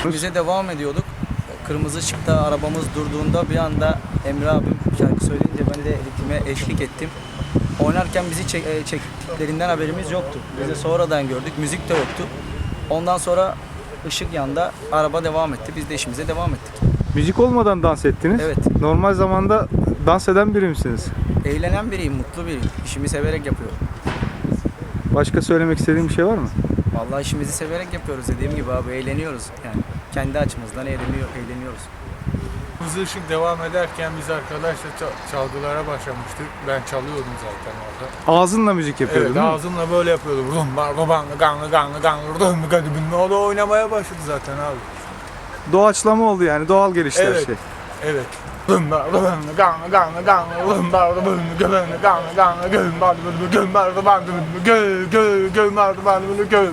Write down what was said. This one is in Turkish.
işimize devam ediyorduk. Kırmızı ışıkta arabamız durduğunda bir anda Emre abim şarkı söyleyince ben de ritme eşlik ettim. Oynarken bizi çek- e, çektiklerinden haberimiz yoktu. Biz de sonradan gördük. Müzik de yoktu. Ondan sonra ışık yanda araba devam etti. Biz de işimize devam ettik. Müzik olmadan dans ettiniz. Evet. Normal zamanda dans eden biri misiniz? Eğlenen biriyim, mutlu biriyim. İşimi severek yapıyorum. Başka söylemek istediğin bir şey var mı? Vallahi işimizi severek yapıyoruz dediğim gibi abi eğleniyoruz yani. Kendi açımızdan eğleniyor, eğleniyoruz. Hızlı ışık devam ederken biz arkadaşla ça- çalgılara başlamıştık. Ben çalıyordum zaten orada. Ağzınla müzik yapıyordun Evet değil mi? ağzımla böyle yapıyordum. Rum bar babang gang gang gang rum gang O da oynamaya başladı zaten abi. Doğaçlama oldu yani doğal gelişti her Evet. şey. Evet. Rum bar babang gang gang gang rum bar babang gang gang gang gang bar babang bar babang gö gö gö bar babang gö bar